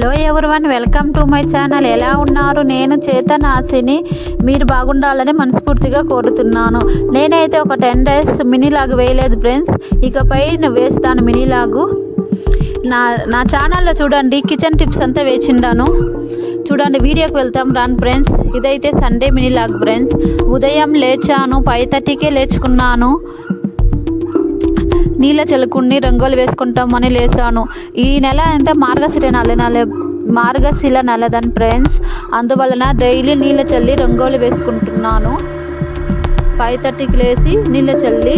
Hello everyone welcome to my channel. ఎలా ఉన్నారు? నేను చేతనాశిని మీరు బాగుండాలని మనస్ఫూర్తిగా కోరుతున్నాను. నేనైతే ఒక టెన్ డేస్ మినీ లాగ్ వేయలేదు ఫ్రెండ్స్. ఇకపై వేస్తాను మినీ లాగు నా నా ఛానల్లో చూడండి కిచెన్ టిప్స్ అంతా వేచిండాను చూడండి వీడియోకి వెళ్తాం రాను ఫ్రెండ్స్. ఇదైతే సండే మినీ లాగ్ ఫ్రెండ్స్. ఉదయం లేచాను ఫైవ్ థర్టీకే లేచుకున్నాను. నీళ్ళ చల్లుకుని రంగోలు వేసుకుంటామని లేసాను ఈ నెల ఎంత మార్గశిర నెల నెల మార్గశిల నెలదని ఫ్రెండ్స్. అందువలన డైలీ నీళ్ళ చల్లి రంగోలు వేసుకుంటున్నాను. ఫైవ్ థర్టీకి లేచి నీళ్ళ చల్లి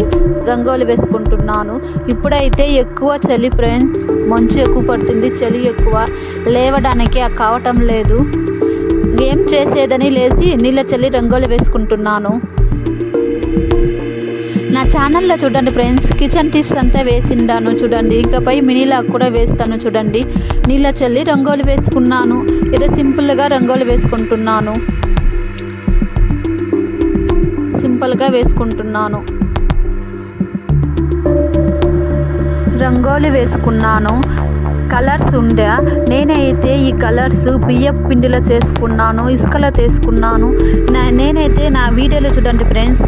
రంగోలు వేసుకుంటున్నాను. ఇప్పుడైతే ఎక్కువ చలి ఫ్రెండ్స్. మంచు ఎక్కువ పడుతుంది చలి ఎక్కువ. లేవడానికి కావటం లేదు. ఏం చేసేదని లేచి నీళ్ళ చల్లి రంగోలు వేసుకుంటున్నాను. నా ఛానల్లో చూడండి ఫ్రెండ్స్. కిచెన్ టిప్స్ అంతా వేసిండాను చూడండి. ఇకపై మినీలాగ్ కూడా వేస్తాను చూడండి. నీళ్ళ చల్లి రంగోలి వేసుకున్నాను. ఏదో సింపుల్గా రంగోలి వేసుకుంటున్నాను. సింపుల్గా వేసుకుంటున్నాను. రంగోలి వేసుకున్నాను. కలర్స్ ఉండే. నేనైతే ఈ కలర్స్ బియ్యపు పిండిలో చేసుకున్నాను. ఇసుకలో తీసుకున్నాను నా నేనైతే నా వీడియోలో చూడండి ఫ్రెండ్స్.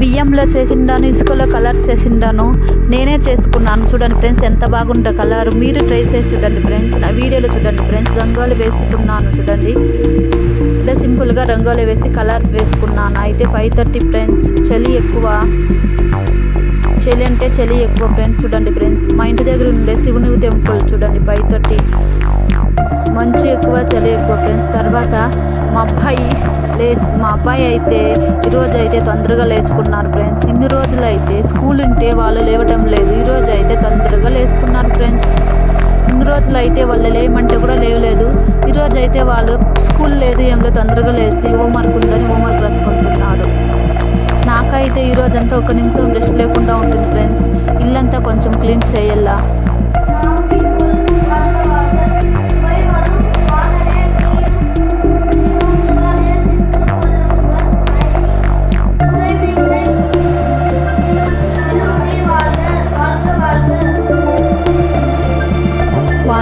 బియ్యంలో చేసిండాను ఇసుకలో కలర్ చేసిండాను. నేనే చేసుకున్నాను. చూడండి ఫ్రెండ్స్ ఎంత బాగుందో కలర్. మీరు ట్రై చేసి చూడండి ఫ్రెండ్స్. నా వీడియోలో చూడండి ఫ్రెండ్స్ రంగోలు వేసుకున్నాను చూడండి. అంటే సింపుల్గా రంగోలు వేసి కలర్స్ వేసుకున్నాను. అయితే ఫైవ్ థర్టీ ఫ్రెండ్స్ చలి ఎక్కువ. చలి అంటే చలి ఎక్కువ ఫ్రెండ్స్ చూడండి ఫ్రెండ్స్. మా ఇంటి దగ్గర ఉండే శివుని టెంపుల్ చూడండి ఫైవ్ థర్టీ. మంచు ఎక్కువ చలి ఎక్కువ ఫ్రెండ్స్. తర్వాత మా అబ్బాయి లేచి మా అబ్బాయి అయితే ఈరోజు అయితే తొందరగా లేచుకున్నారు ఫ్రెండ్స్. ఇన్ని రోజులు అయితే స్కూల్ ఉంటే వాళ్ళు లేవటం లేదు. ఈరోజు అయితే తొందరగా లేచుకున్నారు ఫ్రెండ్స్. ఇన్ని రోజులు అయితే వాళ్ళు లేమంటే కూడా లేవలేదు. ఈరోజు అయితే వాళ్ళు స్కూల్ లేదు ఏంలో తొందరగా లేచి హోంవర్క్ ఉందని హోంవర్క్ రాసుకుంటున్నారు. నాకైతే ఈరోజంతా ఒక నిమిషం రెస్ట్ లేకుండా ఉంటుంది ఫ్రెండ్స్. ఇల్లంతా కొంచెం క్లీన్ చేయాలా?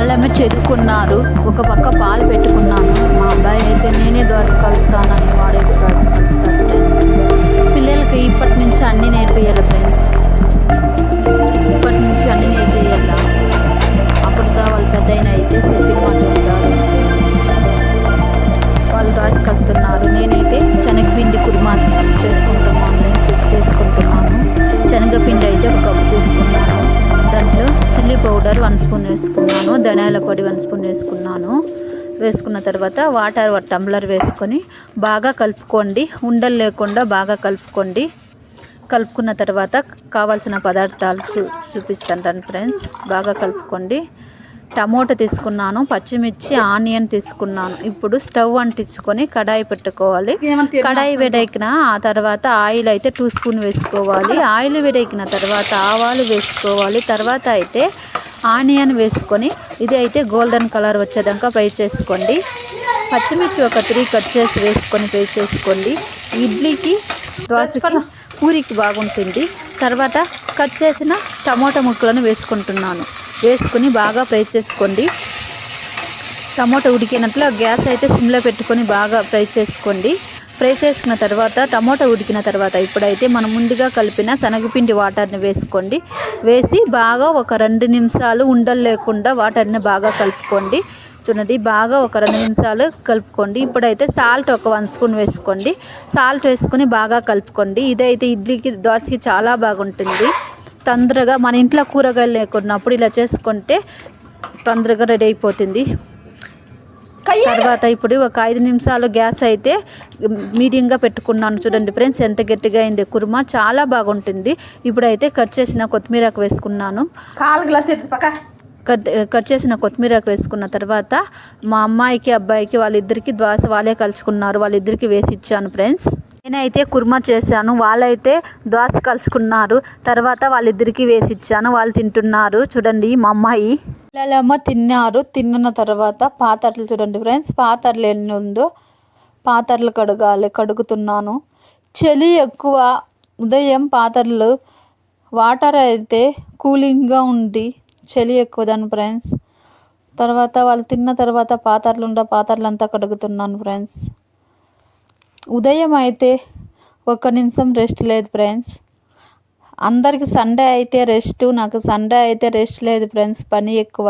వాళ్ళమే చదువుకున్నారు ఒక పక్క పాలు పెట్టుకున్నాను. మా అబ్బాయి అయితే నేనే దోశ కలుస్తానని వాడైతే దోశ కలుస్తాను ఫ్రెండ్స్. పిల్లలకి ఇప్పటి నుంచి అన్నీ నేర్పియాలి ఫ్రెండ్స్. ఇప్పటి నుంచి అన్నీ నేర్పియాల అప్పుడుగా వాళ్ళు పెద్ద అయితే చెప్పిన మాట ఉంటారు. వాళ్ళు దోశ కలుస్తున్నారు. వేసుకున్నాను. ధనియాల పొడి వన్ స్పూన్ వేసుకున్నాను. వేసుకున్న తర్వాత వాటర్ ఒక టంబ్లర్ వేసుకొని బాగా కలుపుకోండి. ఉండలు లేకుండా బాగా కలుపుకోండి. కలుపుకున్న తర్వాత కావాల్సిన పదార్థాలు చూ చూపిస్తాను ఫ్రెండ్స్. బాగా కలుపుకోండి. టమోటా తీసుకున్నాను పచ్చిమిర్చి ఆనియన్ తీసుకున్నాను. ఇప్పుడు స్టవ్ అంటించుకొని కడాయి పెట్టుకోవాలి. కడాయి వేడెక్కిన ఆ తర్వాత ఆయిల్ అయితే టూ స్పూన్ వేసుకోవాలి. ఆయిల్ వేడెక్కిన తర్వాత ఆవాలు వేసుకోవాలి. తర్వాత అయితే ఆనియన్ వేసుకొని ఇది అయితే గోల్డెన్ కలర్ వచ్చేదాకా ఫ్రై చేసుకోండి. పచ్చిమిర్చి ఒక త్రీ కట్ చేసి వేసుకొని ఫ్రై చేసుకోండి. ఇడ్లీకి దోశకి పూరికి బాగుంటుంది. తర్వాత కట్ చేసిన టమోటా ముక్కలను వేసుకుంటున్నాను. వేసుకొని బాగా ఫ్రై చేసుకోండి. టమోటా ఉడికినట్లు గ్యాస్ అయితే సిమ్లో పెట్టుకొని బాగా ఫ్రై చేసుకోండి. ఫ్రై చేసుకున్న తర్వాత టమోటా ఉడికిన తర్వాత ఇప్పుడైతే మనం ముందుగా కలిపిన శనగపిండి వాటర్ని వేసుకోండి. వేసి బాగా ఒక రెండు నిమిషాలు ఉండలు లేకుండా వాటర్ని బాగా కలుపుకోండి. చూడండి బాగా ఒక రెండు నిమిషాలు కలుపుకోండి. ఇప్పుడైతే సాల్ట్ ఒక వన్ స్పూన్ వేసుకోండి. సాల్ట్ వేసుకొని బాగా కలుపుకోండి. ఇదైతే ఇడ్లీకి దోశకి చాలా బాగుంటుంది. తొందరగా మన ఇంట్లో కూరగాయలు లేకున్నప్పుడు ఇలా చేసుకుంటే తొందరగా రెడీ అయిపోతుంది. తర్వాత ఇప్పుడు ఒక ఐదు నిమిషాలు గ్యాస్ అయితే మీడియంగా పెట్టుకున్నాను చూడండి ఫ్రెండ్స్ ఎంత గట్టిగా అయింది. కుర్మా చాలా బాగుంటుంది. ఇప్పుడైతే కట్ చేసిన కొత్తిమీరకు వేసుకున్నాను. కట్ కట్ చేసిన కొత్తిమీరకు వేసుకున్న తర్వాత మా అమ్మాయికి అబ్బాయికి వాళ్ళిద్దరికి దోశ వాళ్ళే కలుసుకున్నారు వాళ్ళిద్దరికి వేసి ఇచ్చాను ఫ్రెండ్స్. నేనైతే కుర్మా చేశాను. వాళ్ళైతే దోశ కలుసుకున్నారు. తర్వాత వాళ్ళిద్దరికి వేసి ఇచ్చాను. వాళ్ళు తింటున్నారు. చూడండి మా అమ్మాయి. పిల్లలమ్మ తిన్నారు. తిన్న తర్వాత పాత్రలు చూడండి ఫ్రెండ్స్. పాత్రలు ఎన్ని ఉందో పాత్రలు కడగాలి. కడుగుతున్నాను. చలి ఎక్కువ. ఉదయం పాత్రలు. వాటర్ అయితే కూలింగ్గా ఉంది. చలి ఎక్కువ దాని ఫ్రెండ్స్. తర్వాత వాళ్ళు తిన్న తర్వాత పాత్రలు ఉండ పాత్రలు అంతా కడుగుతున్నాను ఫ్రెండ్స్. ఉదయం అయితే ఒక్క నిమిషం రెస్ట్ లేదు ఫ్రెండ్స్ అందరికి సండే అయితే రెస్ట్ నాకు సండే అయితే రెస్ట్ లేదు ఫ్రెండ్స్ పని ఎక్కువ.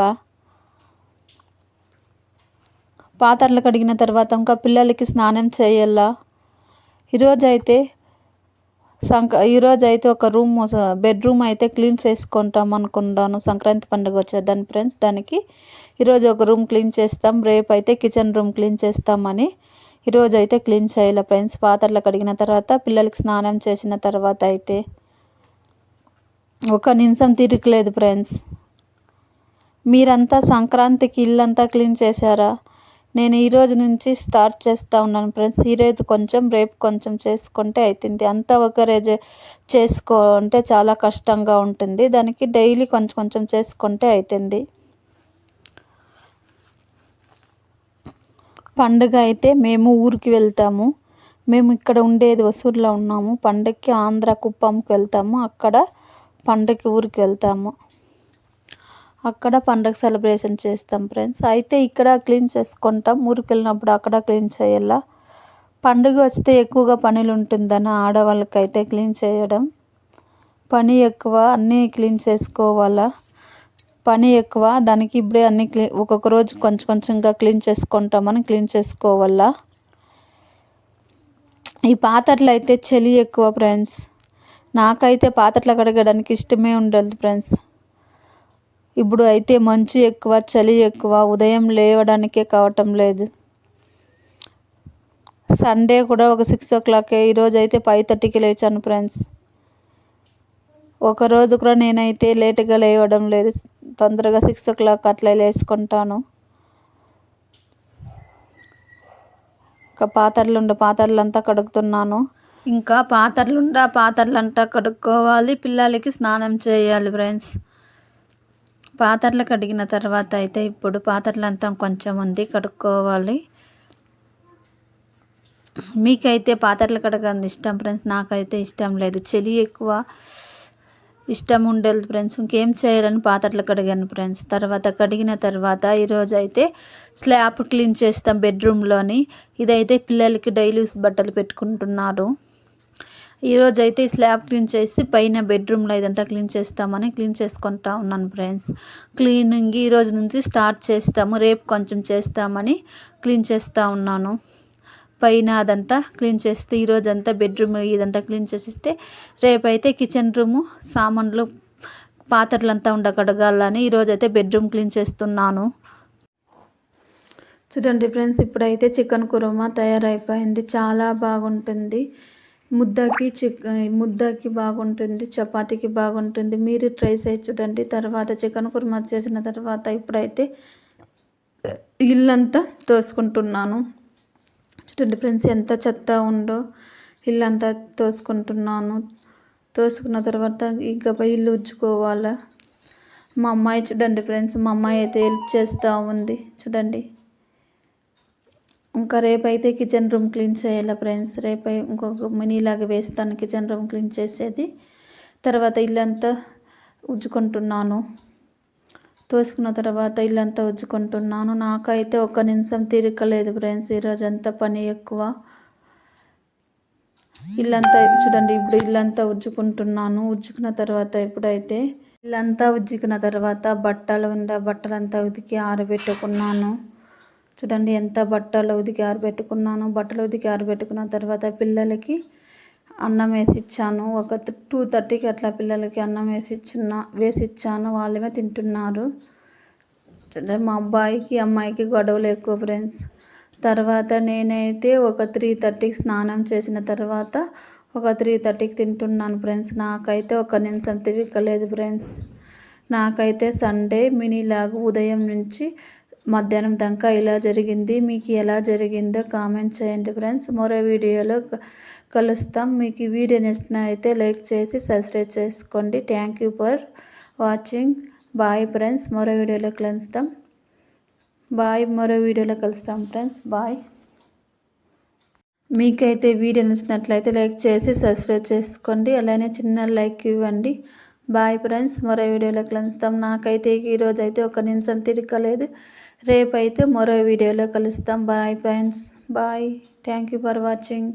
పాత్రలు కడిగిన తర్వాత ఇంకా పిల్లలకి స్నానం చేయాలా? ఈరోజైతే సంక ఈరోజైతే ఒక రూమ్ బెడ్రూమ్ అయితే క్లీన్ చేసుకుంటాం అనుకుంటాను. సంక్రాంతి పండుగ వచ్చేదాన్ని ఫ్రెండ్స్ దానికి ఈరోజు ఒక రూమ్ క్లీన్ చేస్తాం రేపు అయితే కిచెన్ రూమ్ క్లీన్ చేస్తామని ఈరోజు అయితే క్లీన్ చేయాలి ఫ్రెండ్స్. పాత్రలు కడిగిన తర్వాత పిల్లలకి స్నానం చేసిన తర్వాత అయితే ఒక నిమిషం తిరగలేదు ఫ్రెండ్స్. మీరంతా సంక్రాంతికి ఇల్లంతా క్లీన్ చేశారా? నేను ఈ రోజు నుంచి స్టార్ట్ చేస్తూ ఉన్నాను ఫ్రెండ్స్. ఈరోజు కొంచెం రేపు కొంచెం చేసుకుంటే అవుతుంది అంతా ఒకరే చేసుకుంటే చాలా కష్టంగా ఉంటుంది. దానికి డైలీ కొంచెం కొంచెం చేసుకుంటే అవుతుంది పండుగ అయితే మేము ఊరికి వెళ్తాము. మేము ఇక్కడ ఉండేది వసూర్లో ఉన్నాము. పండగకి ఆంధ్ర కుప్పంకి వెళ్తాము. అక్కడ పండగకి ఊరికి వెళ్తాము. అక్కడ పండగ సెలబ్రేషన్ చేస్తాం ఫ్రెండ్స్. అయితే ఇక్కడ క్లీన్ చేసుకుంటాం. ఊరికి వెళ్ళినప్పుడు అక్కడ క్లీన్ చేయాలా. పండుగ వస్తే ఎక్కువగా పనులు ఉంటుందని ఆడవాళ్ళకైతే క్లీన్ చేయడం. పని ఎక్కువ అన్నీ క్లీన్ చేసుకోవాలా. పని ఎక్కువ దానికి ఇప్పుడే అన్ని క్లీన్ ఒక్కొక్క రోజు కొంచెం కొంచెంగా క్లీన్ చేసుకుంటామని క్లీన్ చేసుకోవాలా ఈ పాత్రలు అయితే చలి ఎక్కువ ఫ్రెండ్స్. నాకైతే పాత్రలు కడగడానికి ఇష్టమే ఉండదు ఫ్రెండ్స్. ఇప్పుడు అయితే మంచు ఎక్కువ చలి ఎక్కువ ఉదయం లేవడానికే కావటం లేదు. సండే కూడా ఒక సిక్స్ ఓ క్లాకే ఈరోజు అయితే ఫైవ్ థర్టీకి లేచాను ఫ్రెండ్స్. ఒకరోజు కూడా నేనైతే లేటుగా లేవడం లేదు. తొందరగా సిక్స్ ఓ క్లాక్ అట్లా లేచుకుంటాను ఇంకా పాత్రలుండ ఉండే అంతా కడుగుతున్నాను. ఇంకా పాత్రలుండ పాత్రలంతా పాత్రలు అంతా కడుక్కోవాలి. పిల్లలకి స్నానం చేయాలి ఫ్రెండ్స్. పాత్రలు కడిగిన తర్వాత అయితే ఇప్పుడు పాత్రలంతా కొంచెం ఉంది కడుక్కోవాలి. మీకైతే పాత్రలు కడగడం ఇష్టం ఫ్రెండ్స్? నాకైతే ఇష్టం లేదు. చలి ఎక్కువ. ఇష్టం ఉండేది ఫ్రెండ్స్ ఇంకేం చేయాలని పాత్రలు కడిగాను ఫ్రెండ్స్ తర్వాత కడిగిన తర్వాత ఈరోజు అయితే స్లాబ్ క్లీన్ చేస్తాం బెడ్రూమ్లోని ఇదైతే పిల్లలకి డైలీ బట్టలు పెట్టుకుంటున్నారు. ఈరోజు అయితే స్లాబ్ క్లీన్ చేసి పైన బెడ్రూమ్లో ఇదంతా క్లీన్ చేస్తామని క్లీన్ చేసుకుంటా ఉన్నాను ఫ్రెండ్స్ క్లీనింగ్ ఈరోజు నుంచి స్టార్ట్ చేస్తాము. రేపు కొంచెం చేస్తామని క్లీన్ చేస్తూ ఉన్నాను. పైన అదంతా క్లీన్ చేస్తే ఈరోజు అంతా బెడ్రూమ్ ఇదంతా క్లీన్ చేసిస్తే రేపైతే కిచెన్ రూము సామాన్లు పాత్రలంతా అంతా ఉండగడగాలని ఈరోజు అయితే బెడ్రూమ్ క్లీన్ చేస్తున్నాను. చూడండి ఫ్రెండ్స్ ఇప్పుడైతే చికెన్ కుర్మా తయారైపోయింది. చాలా బాగుంటుంది. ముద్దకి చిక్ ముద్దకి బాగుంటుంది చపాతీకి బాగుంటుంది. మీరు ట్రై చేసి చూడండి. తర్వాత చికెన్ కుర్మా చేసిన తర్వాత ఇప్పుడైతే ఇల్లంతా తోసుకుంటున్నాను. చూడండి ఫ్రెండ్స్ ఎంత చెత్త ఉందో ఇల్లంతా తోసుకుంటున్నాను. తోసుకున్న తర్వాత ఇంకా ఇల్లు ఉజ్జుకోవాలా మా అమ్మాయి చూడండి ఫ్రెండ్స్ మా అమ్మాయి అయితే హెల్ప్ చేస్తూ ఉంది చూడండి. ఇంకా రేపైతే కిచెన్ రూమ్ క్లీన్ చేయాలి ఫ్రెండ్స్? రేపై ఇంకొక మినీలాగా వేస్తాను కిచెన్ రూమ్ క్లీన్ చేసేది. తర్వాత ఇల్లంతా ఉజ్జుకుంటున్నాను తోసుకున్న తర్వాత ఇల్లంతా ఉజ్జుకుంటున్నాను. నాకైతే ఒక్క నిమిషం తీరికలేదు ఫ్రెండ్స్. ఈరోజంతా పని ఎక్కువ. ఇల్లంతా చూడండి ఇప్పుడు ఇల్లంతా ఉజ్జుకుంటున్నాను. ఉజ్జుకున్న తర్వాత ఇప్పుడైతే ఇల్లంతా ఉజ్జుకున్న తర్వాత బట్టలు ఉండే బట్టలంతా ఉతికి ఆరబెట్టుకున్నాను. చూడండి ఎంత బట్టలు ఉతికి ఆరబెట్టుకున్నాను. బట్టలు ఉతికి ఆరబెట్టుకున్న తర్వాత పిల్లలకి అన్నం వేసి ఇచ్చాను ఒక టూ థర్టీకి అట్లా పిల్లలకి అన్నం వేసి ఇచ్చిన వేసి ఇచ్చాను వాళ్ళమే తింటున్నారు. మా అబ్బాయికి అమ్మాయికి గొడవలు ఎక్కువ ఫ్రెండ్స్. తర్వాత నేనైతే ఒక త్రీ థర్టీకి స్నానం చేసిన తర్వాత ఒక త్రీ థర్టీకి తింటున్నాను ఫ్రెండ్స్. నాకైతే ఒక నిమిషం తిరగలేదు ఫ్రెండ్స్. నాకైతే సండే మినీ లాగ్ ఉదయం నుంచి మధ్యాహ్నం దాకా ఇలా జరిగింది మీకు ఎలా జరిగిందో కామెంట్ చేయండి ఫ్రెండ్స్. మరో వీడియోలో కలుస్తాం. మీకు ఈ వీడియో నచ్చినైతే లైక్ చేసి సబ్స్క్రైబ్ చేసుకోండి. Thank you for watching bye friends మరో వీడియోలో కలుస్తాం. బాయ్ మరో వీడియోలో కలుస్తాం ఫ్రెండ్స్. బాయ్ మీకైతే వీడియో నచ్చినట్లయితే లైక్ చేసి సబ్స్క్రైబ్ చేసుకోండి. అలానే చిన్న లైక్ ఇవ్వండి. బాయ్ ఫ్రెండ్స్ మరో వీడియోలో కలుస్తాం. నాకైతే ఈరోజు అయితే ఒక నిమిషం తిరగలేదు. రేపైతే మరో వీడియోలో కలుస్తాం. Bye friends bye thank you for watching